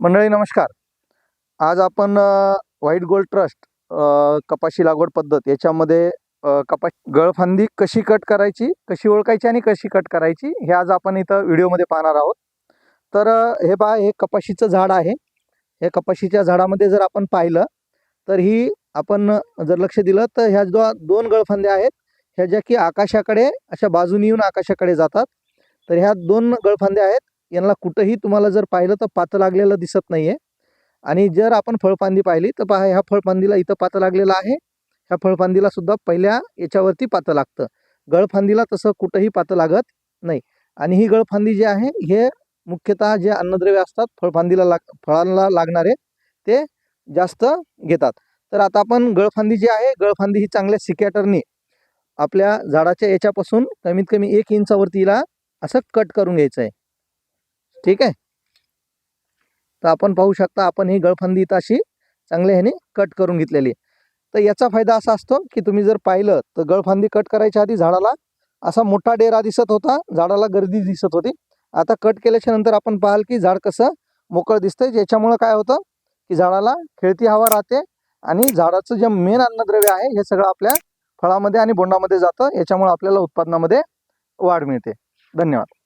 मंडळी नमस्कार. आज आपण व्हाईट गोल्ड ट्रस्ट कपाशी लागवड पद्धत याच्यामध्ये अ, कपाश गळफांदी कशी कट करायची कशी ओळखायची आणि कशी कट करायची हे आज आपण इथं व्हिडिओमध्ये पाहणार आहोत. तर हे बा हे कपाशीचं झाड आहे. हे कपाशीच्या झाडामध्ये जर आपण पाहिलं तर ही आपण जर लक्ष दिलं तर ह्या जो दोन गळफांद्या आहेत. ह्या ज्या की आकाशाकडे अशा बाजूने येऊन आकाशाकडे जातात. तर ह्या दोन गळफांद्या आहेत. यांना कुठंही तुम्हाला जर पाहिलं तर पातं लागलेलं दिसत नाही आहे आणि जर आपण फळफांदी पाहिली तर पहा ह्या फळफांदीला इथं पातं लागलेलं आहे. ह्या फळफांदीला सुद्धा पहिल्या याच्यावरती पातं लागतं. गळफांदीला तसं कुठंही पातं लागत नाही. आणि ही गळफांदी जी आहे हे मुख्यतः जे अन्नद्रव्य असतात फळफांदीला लाग फळांना लागणारे ते जास्त घेतात. तर आता आपण गळफांदी जी आहे गळफांदी ही चांगल्या सिकॅटरने आपल्या झाडाच्या याच्यापासून कमीत कमी एक इंचावरतीला असं कट करून घ्यायचं आहे ठीक आहे? तर आपण पाहू शकता आपण ही गळफंदी अशी चांगल्या ह्याने कट करून घेतलेली तर याचा फायदा असा असतो की तुम्ही जर पाहिलं तर गळफांदी कट करायच्या आधी झाडाला असा मोठा डेरा दिसत होता झाडाला गर्दी दिसत होती. आता कट केल्याच्यानंतर आपण पाहाल की झाड कसं मोकळं दिसतंय. ज्याच्यामुळं काय होतं की झाडाला खेळती हवा राहते आणि झाडाचं जे मेन अन्नद्रव्य आहे हे सगळं आपल्या फळामध्ये आणि बोंडामध्ये जातं. याच्यामुळे आपल्याला उत्पादनामध्ये वाढ मिळते. धन्यवाद.